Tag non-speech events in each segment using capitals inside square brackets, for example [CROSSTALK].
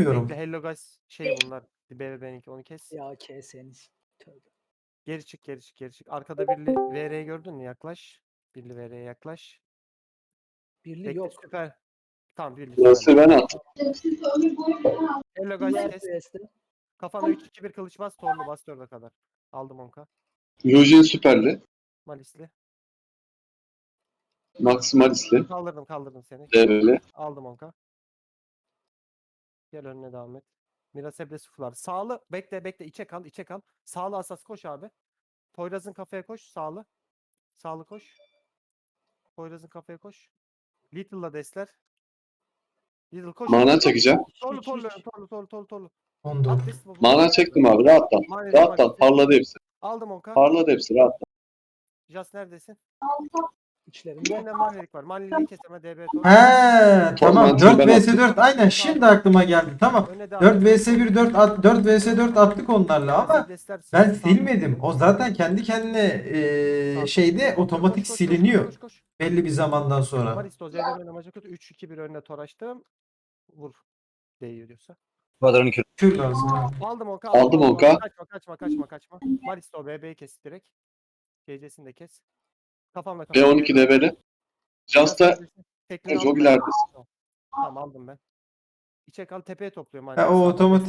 oynamıyorum. Bekle Hello Guys şey bunlar. BBB'ninki onu kes. Ya keseniz. Tövbe. Geri çık geri çık geri çık. Arkada birli VR'yi gördün mü? Yaklaş. Birli VR'ye yaklaş. Birli Bekle yok. süper. Tamam birli süper. ben attım. Hello Guys kes. Kafana 3 2 1 kılıç bas torlu bas dörde kadar. Aldım onka. Lujin süperli. Malisli. Maximalisli. Kaldırdım kaldırdım seni. Devreli. Aldım onka. Gel önüne devam et. Mira Seble sıfırlar. Sağlı bekle bekle içe kal içe kal. Sağlı asas koş abi. Poyraz'ın kafaya koş sağlı. Sağlı koş. Poyraz'ın kafaya koş. Little'la desler. Little koş. Mana çekeceğim. Torlu torlu torlu torlu torlu torlu. Bu- Mana çektim abi. Rahattan. Rahattan. Parladı hepsi. Aldım onka. Parladı hepsi. Rahattan. Jas neredesin? İçlerinde. Yine Manelik var. Maneli'yi keseme DB. He tamam Torment 4 ben vs 4 aynen şimdi aklıma geldi tamam. Önüne devam 4 et. vs 1 4 at, 4 vs 4 attık onlarla ama ben silmedim. O zaten kendi kendine eee, sağ- şeyde otomatik siliniyor belli bir zamandan sonra. Maristo Zeydan amacı kötü 3-2-1 önüne tor açtım. Vur. Değiyor diyorsa. Kvadranı kür. Kür lazım. Aldım onka. Aldım onka. Kaçma kaçma kaçma kaçma. Maristo BB'yi kes direkt. GC'sini de kes. Kafamla kafamla. B12 DB'li. Jasta Tekniğini çok aldım. ileridesin. Tamam aldım ben. İçe kal tepeye topluyorum. Ha, o otomatik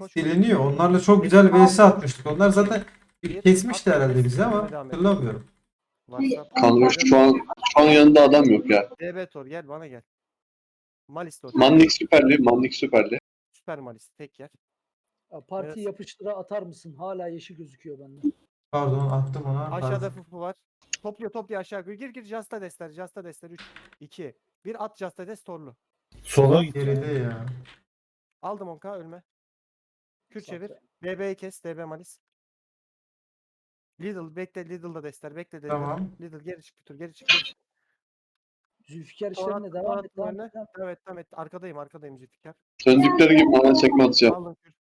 de- siliniyor. Onlarla çok güzel vs atmıştık. Onlar zaten Bir, kesmişti herhalde bizi ama hatırlamıyorum. Kanka şu an şu an yanında adam yok ya. DB Tor gel bana gel. Malisto. Manlik süperli. Manlik süperli. Süper Malis tek yer. Ya Parti Evet. yapıştıra atar mısın? Hala yeşil gözüküyor bende. Pardon attım ona. Aşağıda Pardon. fufu var. Topluyor topluyor aşağı. Gir gir Jasta desler. Jasta desler 3 2 1 at Jasta des torlu. Sola Geride ya. Aldım onka ölme. Kür çevir. DB'yi kes. DB Malis. Lidl bekle Lidl'da desler. Bekle desler. Tamam. Lidl geri çık bir tur geri çık. Geri çık. Zülfikar işlerine devam et. Devam et. devam et. Evet evet arkadayım arkadayım Zülfikar. Söndükleri gibi mana çekme atacağım. Aldım kür.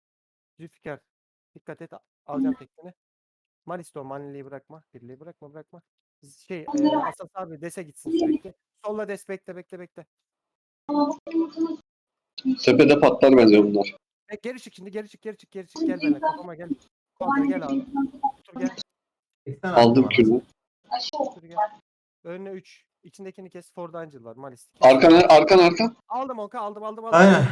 Zülfikar. Dikkat et. Alacağım tekniğini. Malisto Manili'yi bırakma. Birliği bırakma bırakma. Şey e, Asas abi dese gitsin sürekli. Solla des bekle bekle bekle. Tepede patlar bence bunlar. E, geri çık şimdi geri çık geri çık geri çık gel benimle kafama gel. Kontra gel abi. Otur gel. Aldım kürünü. Otur gel. Önüne 3. İçindekini kes. Ford Angel var. Malis. Arkan arkan arkan. Aldım onka aldım aldım aldım. Aynen.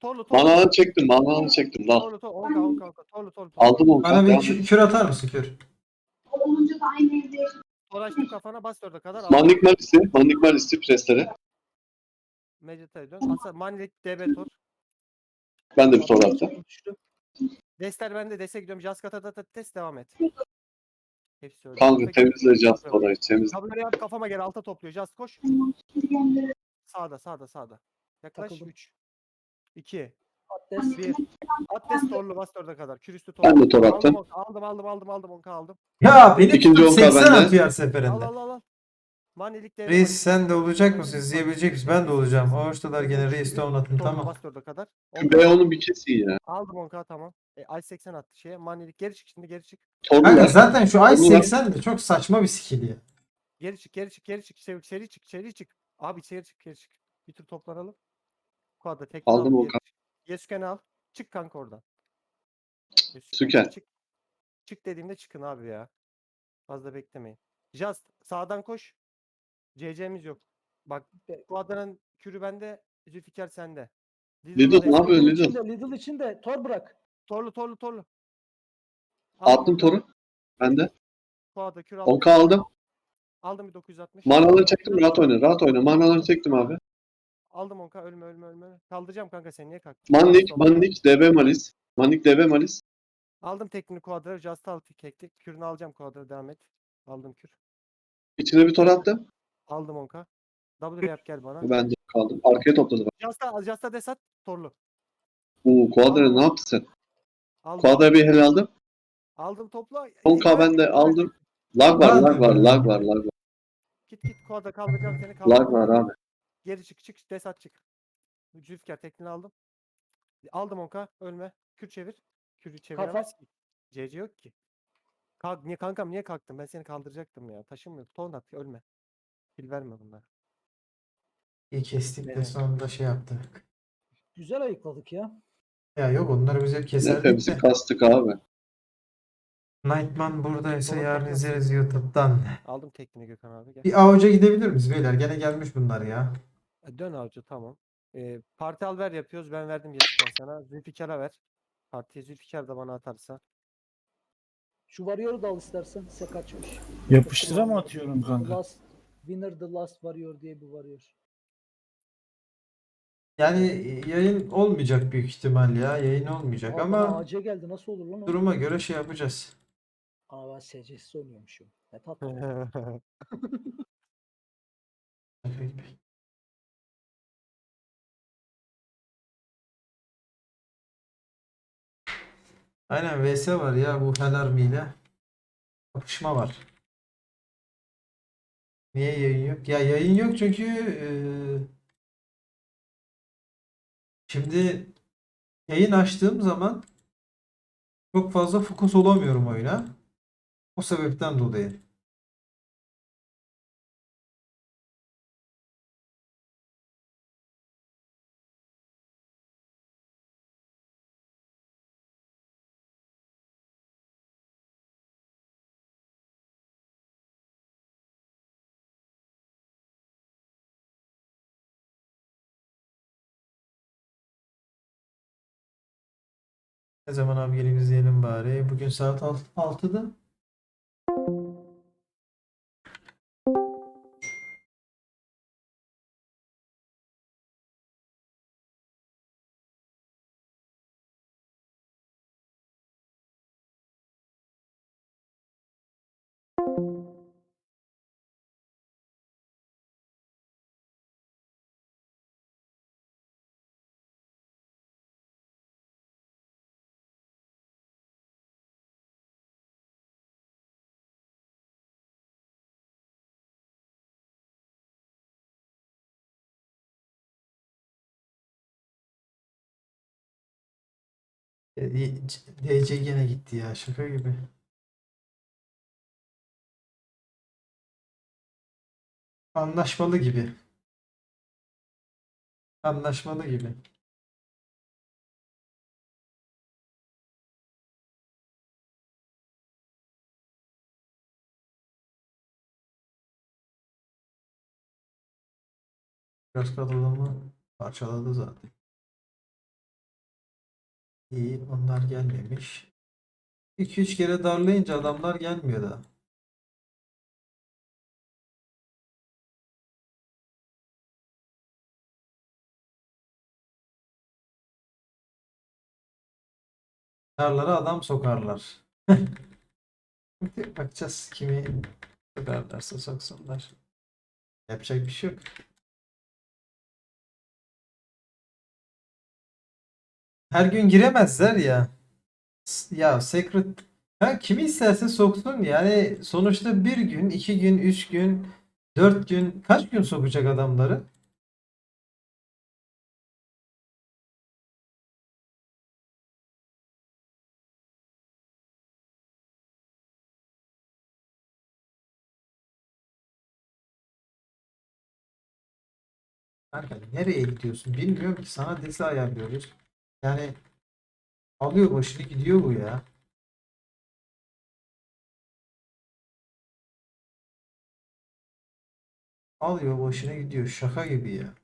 Torlu torlu. Manaları çektim. Manaları çektim. Lan. Torlu torlu. Onka onka onka. Torlu torlu. torlu. Aldım onu. Bana bir kür atar mısın kür? Tor açtım kafana bas dörde kadar. Manlik Malis'i. Manlik Malis'i presleri. Medita'ya dön. Asa Manilik DB Tor. Ben de bir soru attım. Düştü. Dester bende dese gidiyorum. Jaskata da test devam et. Hepsi öyle. Kanka Peki, temizleyeceğiz orayı. Temiz. Tabloları yap kafama gel alta topluyor. Just koş. Sağda sağda sağda. Yaklaş Takıldım. 3 2 Adres. 1 Atlas torlu bas dörde kadar. Kürüstü torlu. Ben de tor attım. Aldım aldım aldım aldım aldım onka aldım. Ya beni İkinci tutup onka 80 bende. atıyor her Al seferinde. al al al. Manilik DB. Reis sen de olacak mısın? İzleyebilecek misin? Ben de olacağım. Hoştalar gene reis de atın Torlu tamam. bas dörde kadar. Şu Onka- B10'un bir kesin ya. Aldım onka tamam. E, ay 80 attı şeye. Manilik geri çık şimdi geri çık. Kanka Torlular. zaten şu ay Onlar- 80 de çok saçma bir skill ya. Geri çık geri çık geri çık. Seri, seri çık seri çık. Abi içeri çık geri çık. Bir tur toplanalım. Kuadra tek Aldım onka. Yesüken'i al. Çık kanka oradan. Süken. Çık. Çık dediğimde çıkın abi ya. Fazla beklemeyin. Just sağdan koş. CC'miz yok. Bak Be- Kuadra'nın kürü bende. Zülfikar sende. Lidl ne yapıyorsun Lidl Lidl? içinde, Lidl içinde. Tor bırak. Torlu torlu torlu. Attım toru. Ben de. Kuadra kür aldım. 10k aldım. Aldım bir 960. Manaları çektim. Rahat oyna. Rahat oyna. Manaları çektim abi. Aldım 10k ölme ölme ölme. Kaldıracağım kanka seni niye kalktın? Manlik. Stop. Manlik. DB Malis. Manlik DB Malis. Aldım tekniği kuadra. Just al keklik. Kürünü alacağım kuadra devam et. Aldım kür. İçine bir tor attım. Aldım 10k. W yap gel bana. Ben de kaldım. Arkaya topladı bak. Just'a Just'a desat torlu. Oo Quadra ne yaptı sen? Aldım. Quadra bir hele aldım. Aldım topla. 10k ben de aldım. Lag var, lag var, lag var, lag var. Git git kuadra kaldıracağım seni Lag kaldıracağım. var abi. Geri çık çık desat çık. Zülfikar tekniğini aldım. Aldım 10k ölme. Kür çevir. Kürü çeviremez ki. CC yok ki. Kalk, niye kankam niye kalktın? Ben seni kaldıracaktım ya. Taşım yok. Ton at ölme. Fil verme bunlara. İyi kestik de Evet. sonunda şey yaptık. Güzel ayıkladık ya. Ya yok onları biz hep keserdik Hepimizi de. kastık abi. Nightman buradaysa yarın izleriz YouTube'dan. Aldım tekniği Gökhan abi. Gel. Bir avuca gidebilir miyiz beyler? Gene gelmiş bunlar ya. E, Dön avcı tamam. Ee, parti al ver yapıyoruz. Ben verdim Yeşil'den sana. Zülfikar'a ver. Partiye Zülfikar da bana atarsa. Şu Warrior'u da al istersen. Size kaçmış. Yapıştıra mı atıyorum kanka? Last Winner the Last Warrior diye bir Warrior. Yani yayın olmayacak büyük ihtimal ya. Yayın olmayacak Aa, ama AC geldi. Nasıl olur lan o? duruma göre şey yapacağız. Aa ben SC'si oynuyormuşum. Ne [LAUGHS] tatlı. Aynen VS var ya bu Hell Army ile. Kapışma var. Niye yayın yok? Ya yayın yok çünkü eee, şimdi yayın açtığım zaman çok fazla fokus olamıyorum oyuna. O sebepten dolayı. Ne zaman abi gelip izleyelim bari. Bugün saat alt- 6'da. DC gene gitti ya şaka gibi. Anlaşmalı gibi. Anlaşmalı gibi. Biraz kadrolarımı parçaladı zaten. İyi, onlar gelmemiş. 2-3 kere darlayınca adamlar gelmiyor da. Darlara adam sokarlar. [LAUGHS] Bakacağız kimi sokarlarsa soksunlar. Yapacak bir şey yok. Her gün giremezler ya. Ya Secret ha, kimi isterse soksun yani sonuçta bir gün, iki gün, üç gün, dört gün kaç gün sokacak adamları? Kanka nereye gidiyorsun? Bilmiyorum ki sana dizi ayarlıyoruz. Yani alıyor başını gidiyor bu ya. Alıyor başına gidiyor. Şaka gibi ya.